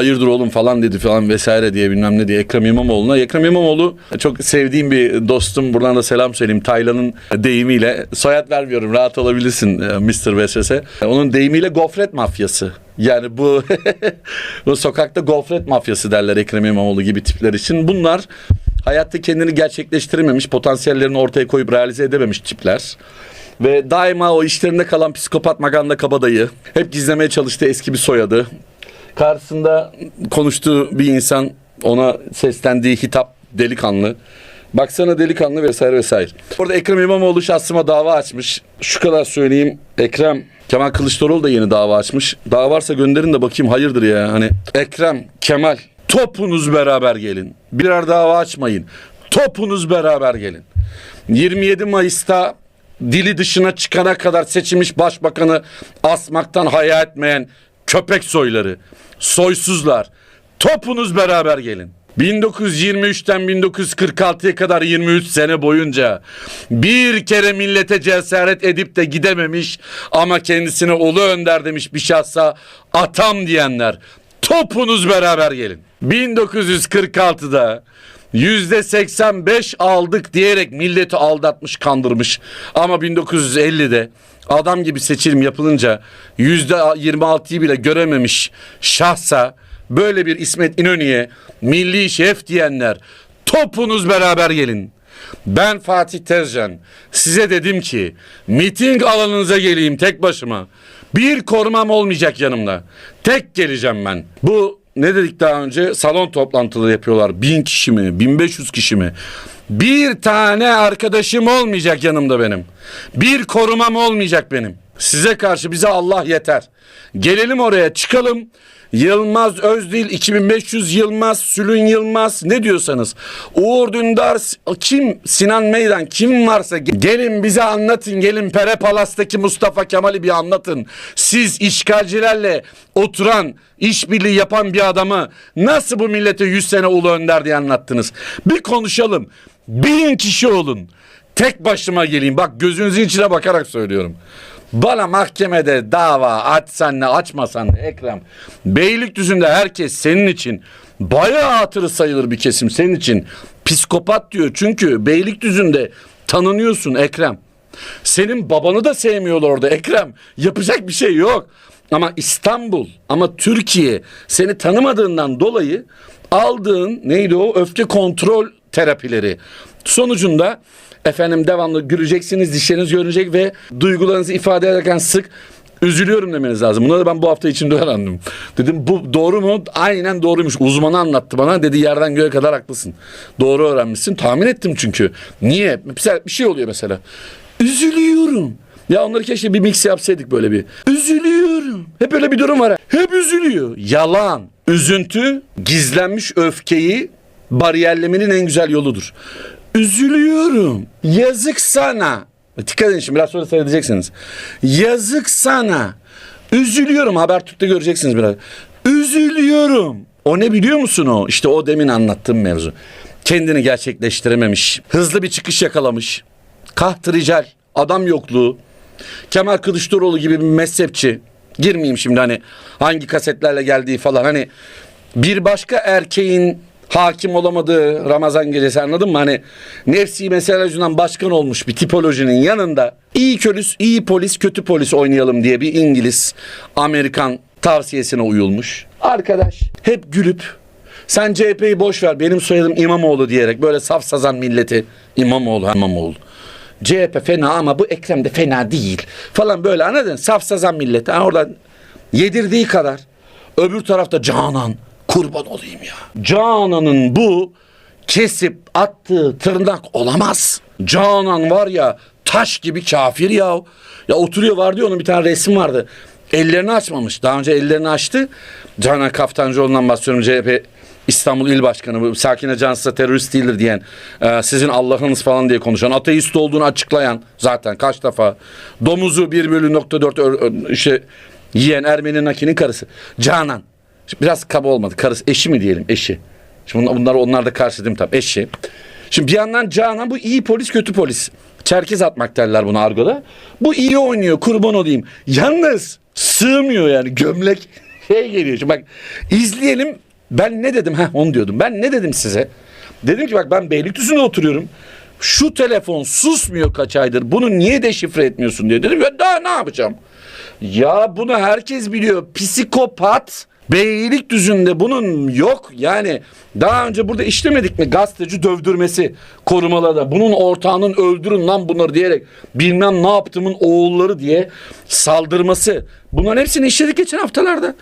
hayırdır oğlum falan dedi falan vesaire diye bilmem ne diye Ekrem İmamoğlu'na. Ekrem İmamoğlu çok sevdiğim bir dostum. Buradan da selam söyleyeyim. Taylan'ın deyimiyle soyad vermiyorum rahat olabilirsin e, Mr. Vesvese. Onun deyimiyle gofret mafyası. Yani bu bu sokakta gofret mafyası derler Ekrem İmamoğlu gibi tipler için. Bunlar hayatta kendini gerçekleştirememiş, potansiyellerini ortaya koyup realize edememiş tipler. Ve daima o işlerinde kalan psikopat maganda kabadayı. Hep gizlemeye çalıştığı eski bir soyadı. Karşısında konuştuğu bir insan ona seslendiği hitap delikanlı. Baksana delikanlı vesaire vesaire. Orada Ekrem İmamoğlu şahsıma dava açmış. Şu kadar söyleyeyim. Ekrem Kemal Kılıçdaroğlu da yeni dava açmış. Dava varsa gönderin de bakayım hayırdır ya. Hani Ekrem, Kemal topunuz beraber gelin. Birer dava açmayın. Topunuz beraber gelin. 27 Mayıs'ta dili dışına çıkana kadar seçilmiş başbakanı asmaktan haya etmeyen köpek soyları, soysuzlar. Topunuz beraber gelin. 1923'ten 1946'ya kadar 23 sene boyunca bir kere millete cesaret edip de gidememiş ama kendisine ulu önder demiş bir şahsa atam diyenler topunuz beraber gelin. 1946'da yüzde 85 aldık diyerek milleti aldatmış kandırmış ama 1950'de adam gibi seçilim yapılınca yüzde 26'yı bile görememiş şahsa böyle bir İsmet İnönü'ye milli şef diyenler topunuz beraber gelin. Ben Fatih Tezcan size dedim ki miting alanınıza geleyim tek başıma. Bir korumam olmayacak yanımda. Tek geleceğim ben. Bu ne dedik daha önce? Salon toplantıları yapıyorlar. Bin kişi mi? 1500 kişi mi? Bir tane arkadaşım olmayacak yanımda benim. Bir korumam olmayacak benim. Size karşı bize Allah yeter. Gelelim oraya çıkalım. Yılmaz Özdil, 2500 Yılmaz, Sülün Yılmaz ne diyorsanız. Uğur Dündar, kim? Sinan Meydan kim varsa gelin bize anlatın. Gelin Pere Palas'taki Mustafa Kemal'i bir anlatın. Siz işgalcilerle oturan, işbirliği yapan bir adamı nasıl bu millete 100 sene ulu önder diye anlattınız. Bir konuşalım. Bin kişi olun. Tek başıma geleyim. Bak gözünüzün içine bakarak söylüyorum. Bana mahkemede dava açsan ne açmasan ne Ekrem. Beylikdüzü'nde herkes senin için bayağı hatırı sayılır bir kesim senin için. Psikopat diyor çünkü Beylikdüzü'nde tanınıyorsun Ekrem. Senin babanı da sevmiyorlar orada Ekrem. Yapacak bir şey yok. Ama İstanbul ama Türkiye seni tanımadığından dolayı aldığın neydi o öfke kontrol terapileri sonucunda efendim devamlı güleceksiniz dişleriniz görünecek ve duygularınızı ifade ederken sık üzülüyorum demeniz lazım. Bunları ben bu hafta içinde öğrendim. Dedim bu doğru mu? Aynen doğruymuş. Uzmanı anlattı bana. Dedi yerden göğe kadar haklısın. Doğru öğrenmişsin. Tahmin ettim çünkü. Niye? Mesela bir şey oluyor mesela. Üzülüyorum. Ya onları keşke bir mix yapsaydık böyle bir. Üzülüyorum. Hep öyle bir durum var. Hep üzülüyor. Yalan. Üzüntü gizlenmiş öfkeyi bariyerlemenin en güzel yoludur. Üzülüyorum. Yazık sana. Dikkat edin şimdi biraz sonra seyredeceksiniz. Yazık sana. Üzülüyorum. Habertürk'te göreceksiniz biraz. Üzülüyorum. O ne biliyor musun o? İşte o demin anlattığım mevzu. Kendini gerçekleştirememiş. Hızlı bir çıkış yakalamış. Kahtı rical. Adam yokluğu. Kemal Kılıçdaroğlu gibi bir mezhepçi. Girmeyeyim şimdi hani hangi kasetlerle geldiği falan. Hani bir başka erkeğin hakim olamadığı Ramazan gecesi anladın mı? Hani nefsi mesele yüzünden başkan olmuş bir tipolojinin yanında iyi polis, iyi polis, kötü polis oynayalım diye bir İngiliz, Amerikan tavsiyesine uyulmuş. Arkadaş hep gülüp sen CHP'yi boş ver benim soyadım İmamoğlu diyerek böyle saf sazan milleti İmamoğlu İmamoğlu. CHP fena ama bu Ekrem de fena değil falan böyle anladın? Saf sazan milleti. Ha, oradan yedirdiği kadar öbür tarafta Canan kurban olayım ya. Canan'ın bu kesip attığı tırnak olamaz. Canan var ya taş gibi kafir ya. Ya oturuyor var diyor onun bir tane resim vardı. Ellerini açmamış. Daha önce ellerini açtı. Canan Kaftancıoğlu'ndan bahsediyorum CHP İstanbul İl Başkanı bu Sakine Cansız'a terörist değildir diyen e, sizin Allah'ınız falan diye konuşan ateist olduğunu açıklayan zaten kaç defa domuzu 1 bölü nokta 4 ö- ö- işte yiyen Ermeni Naki'nin karısı Canan biraz kaba olmadı karısı eşi mi diyelim eşi Şimdi bunlar, bunlar onlar da karşı değil tabii eşi Şimdi bir yandan Canan bu iyi polis kötü polis Çerkez atmak derler buna argoda Bu iyi oynuyor kurban olayım Yalnız sığmıyor yani gömlek şey geliyor. Şimdi bak izleyelim. Ben ne dedim? Heh, onu diyordum. Ben ne dedim size? Dedim ki bak ben Beylikdüzü'nde oturuyorum. Şu telefon susmuyor kaç aydır. Bunu niye deşifre etmiyorsun diye dedim. Ya daha ne yapacağım? Ya bunu herkes biliyor. Psikopat. Beylikdüzü'nde bunun yok. Yani daha önce burada işlemedik mi gazeteci dövdürmesi korumalarda. Bunun ortağının öldürün lan bunları diyerek bilmem ne yaptımın oğulları diye saldırması. Bunların hepsini işledik geçen haftalarda.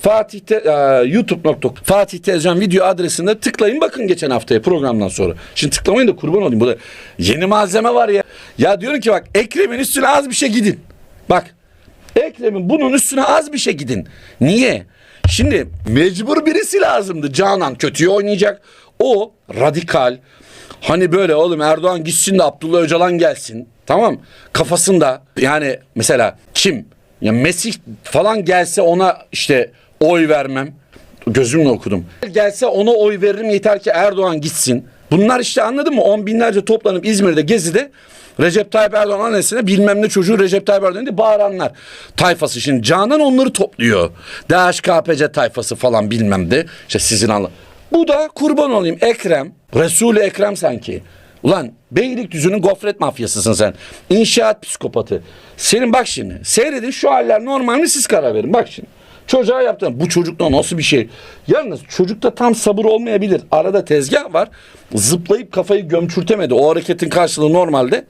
Fatih Te- e, youtube.com Fatih Tezcan video adresinde tıklayın bakın geçen haftaya programdan sonra. Şimdi tıklamayın da kurban olayım. Burada yeni malzeme var ya. Ya diyorum ki bak Ekrem'in üstüne az bir şey gidin. Bak Ekrem'in bunun üstüne az bir şey gidin. Niye? Şimdi mecbur birisi lazımdı. Canan kötüyü oynayacak. O radikal. Hani böyle oğlum Erdoğan gitsin de Abdullah Öcalan gelsin. Tamam. Kafasında yani mesela kim? Ya Mesih falan gelse ona işte oy vermem. Gözümle okudum. Gelse ona oy veririm yeter ki Erdoğan gitsin. Bunlar işte anladın mı? On binlerce toplanıp İzmir'de gezide Recep Tayyip Erdoğan annesine bilmem ne çocuğu Recep Tayyip Erdoğan diye bağıranlar tayfası. Şimdi Canan onları topluyor. DHKPC tayfası falan bilmem de. İşte sizin anla. Bu da kurban olayım Ekrem. Resul-i Ekrem sanki. Ulan Beylikdüzü'nün gofret mafyasısın sen. İnşaat psikopatı. Senin bak şimdi seyredin şu haller normal mi siz karar verin. Bak şimdi. Çocuğa yaptın. Bu çocukta nasıl bir şey? Yalnız çocukta tam sabır olmayabilir. Arada tezgah var. Zıplayıp kafayı gömçürtemedi. O hareketin karşılığı normalde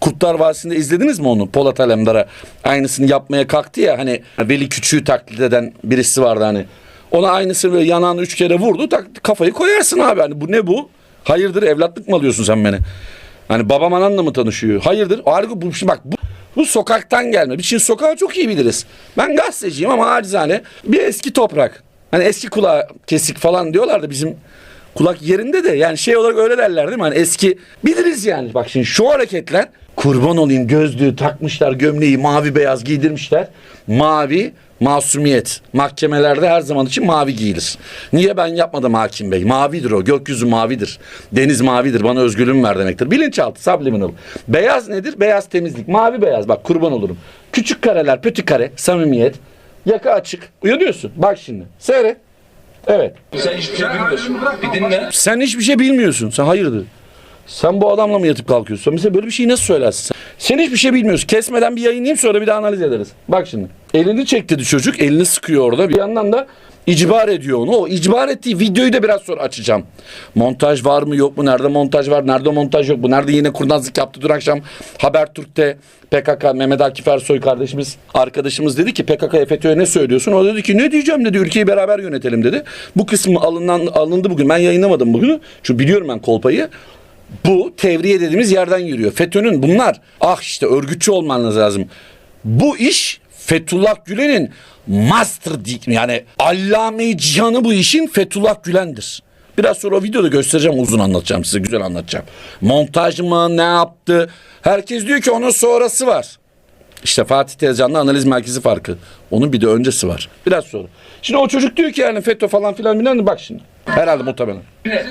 Kurtlar Vadisi'nde izlediniz mi onu? Polat Alemdar'a aynısını yapmaya kalktı ya hani Veli Küçüğü taklit eden birisi vardı hani. Ona aynısını böyle yanağını üç kere vurdu. Tak, kafayı koyarsın abi. Hani bu ne bu? Hayırdır evlatlık mı alıyorsun sen beni? Hani babam ananla mı tanışıyor? Hayırdır? Harika bu şimdi bak bu, bu sokaktan gelme. Biz şimdi sokağı çok iyi biliriz. Ben gazeteciyim ama acizane bir eski toprak. Hani eski kulağı kesik falan diyorlar da bizim kulak yerinde de yani şey olarak öyle derler değil mi? Hani eski biliriz yani. Bak şimdi şu hareketler kurban olayım gözlüğü takmışlar gömleği mavi beyaz giydirmişler. Mavi masumiyet. Mahkemelerde her zaman için mavi giyilir. Niye ben yapmadım hakim bey? Mavidir o. Gökyüzü mavidir. Deniz mavidir. Bana özgürlüğüm ver demektir. Bilinçaltı subliminal. Beyaz nedir? Beyaz temizlik. Mavi beyaz. Bak kurban olurum. Küçük kareler, pötü kare, samimiyet. Yaka açık. Uyanıyorsun. Bak şimdi. Seyret. Evet. Sen hiçbir şey bilmiyorsun. Bir dinle. Sen hiçbir şey bilmiyorsun. Sen hayırdır? Sen bu adamla mı yatıp kalkıyorsun? Mesela böyle bir şeyi nasıl söylersin sen? Sen hiçbir şey bilmiyorsun. Kesmeden bir yayınlayayım sonra bir de analiz ederiz. Bak şimdi. Elini çek dedi çocuk. Elini sıkıyor orada. Bir yandan da icbar ediyor onu. O icbar ettiği videoyu da biraz sonra açacağım. Montaj var mı yok mu? Nerede montaj var? Nerede montaj yok mu? Nerede yine kurnazlık yaptı dün akşam Habertürk'te PKK Mehmet Akif Ersoy kardeşimiz arkadaşımız dedi ki PKK FETÖ'ye ne söylüyorsun? O dedi ki ne diyeceğim dedi ülkeyi beraber yönetelim dedi. Bu kısmı alınan, alındı bugün. Ben yayınlamadım bugünü. Çünkü biliyorum ben kolpayı. Bu tevriye dediğimiz yerden yürüyor. FETÖ'nün bunlar ah işte örgütçü olmanız lazım. Bu iş Fethullah Gülen'in master yani allame cihanı bu işin Fethullah Gülen'dir. Biraz sonra o videoda göstereceğim uzun anlatacağım size güzel anlatacağım. Montaj mı ne yaptı? Herkes diyor ki onun sonrası var. İşte Fatih Tezcan'la analiz merkezi farkı. Onun bir de öncesi var. Biraz sonra. Şimdi o çocuk diyor ki yani FETÖ falan filan filan bak şimdi. Herhalde muhtemelen. Dinle.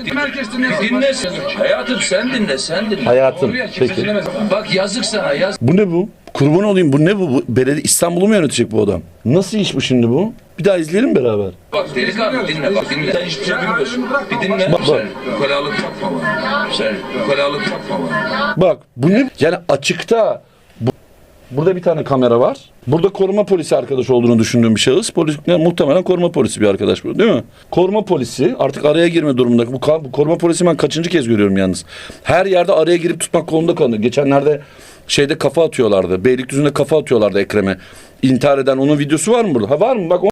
Dinle. Hayatım sen dinle, sen dinle. Hayatım. Peki. Bak yazık sana yaz. Bu ne bu? Kurban olayım bu ne bu? bu belediye İstanbul'u mu yönetecek bu adam? Nasıl iş bu şimdi bu? Bir daha izleyelim beraber. Bak delikanlı dinle bak dinle. Sen hiçbir şey bilmiyorsun. Bir dinle. Bak, bak. Sen ukalalık yapma bana. Sen ukalalık yapma bana. Bak bu ne? Yani açıkta bu- burada bir tane kamera var. Burada koruma polisi arkadaş olduğunu düşündüğüm bir şahıs. Polis, ne, muhtemelen koruma polisi bir arkadaş bu değil mi? Koruma polisi artık araya girme durumunda. Bu, bu koruma polisi ben kaçıncı kez görüyorum yalnız. Her yerde araya girip tutmak kolunda kalıyor. Geçenlerde şeyde kafa atıyorlardı. Beylikdüzü'nde kafa atıyorlardı Ekrem'e. İntihar eden onun videosu var mı burada? Ha var mı? Bak